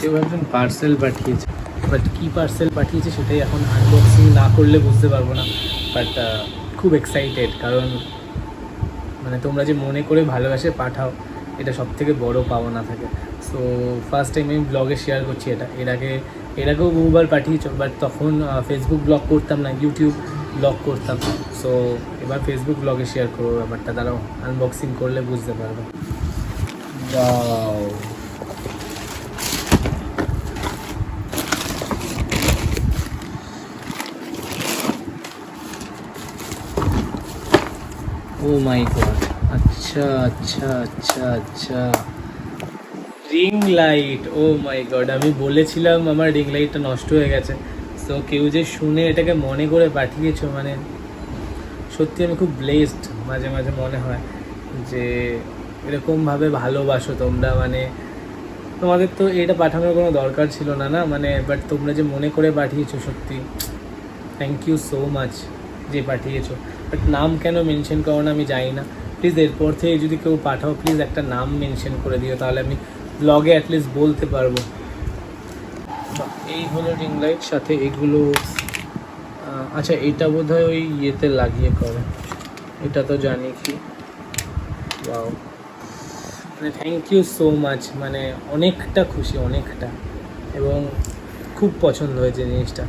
কেউ একজন পার্সেল পাঠিয়েছে বাট কী পার্সেল পাঠিয়েছে সেটাই এখন আনবক্সিং না করলে বুঝতে পারব না বাট খুব এক্সাইটেড কারণ মানে তোমরা যে মনে করে ভালোবাসে পাঠাও, এটা সব থেকে বড় পাওনা থাকে। সো ফার্স্ট টাইম আমি ব্লগে শেয়ার করছি এটা। এর আগে, এর আগেও বহুবার পাঠিয়েছো বাট তখন ফেসবুক ব্লগ করতাম না ইউটিউব ব্লগ করতাম। সো এবার ফেসবুক ব্লগে শেয়ার করব ব্যাপারটা তারাও আনবক্সিং করলে বুঝতে পারবে। Wow. ও মাই গড আচ্ছা আচ্ছা আচ্ছা আচ্ছা ring light oh my god আমি বলেছিলাম আমার রিং লাইটটা নষ্ট হয়ে গেছে। সো কেউ যে শুনে এটাকে মনে করে পাঠিয়েছো মানে সত্যি আমি খুব ব্লেসড মাঝে মাঝে মনে হয় যে এরকমভাবে ভালোবাসো তোমরা মানে তোমাদের তো এটা পাঠানোর কোনো দরকার ছিল না না? মানে বাট তোমরা যে মনে করে পাঠিয়েছো সত্যি থ্যাংক ইউ সো মাচ যে পাঠিয়েছো। বাট নাম কেন মেনশন করো না আমি জানি না। প্লিজ এরপর থেকে যদি কেউ পাঠাও প্লিজ একটা নাম মেনশন করে দিও, তাহলে আমি ব্লগে অ্যাটলিস্ট বলতে পারব। এই হলো রিং লাইট সাথে এগুলো আচ্ছা এটা বোধ হয় ওই ইয়েতে লাগিয়ে করে। এটা তো জানি কি। ওয়াও মানে থ্যাংক ইউ সো মাচ মানে অনেকটা খুশি অনেকটা। এবং খুব পছন্দ হয়েছে জিনিসটা।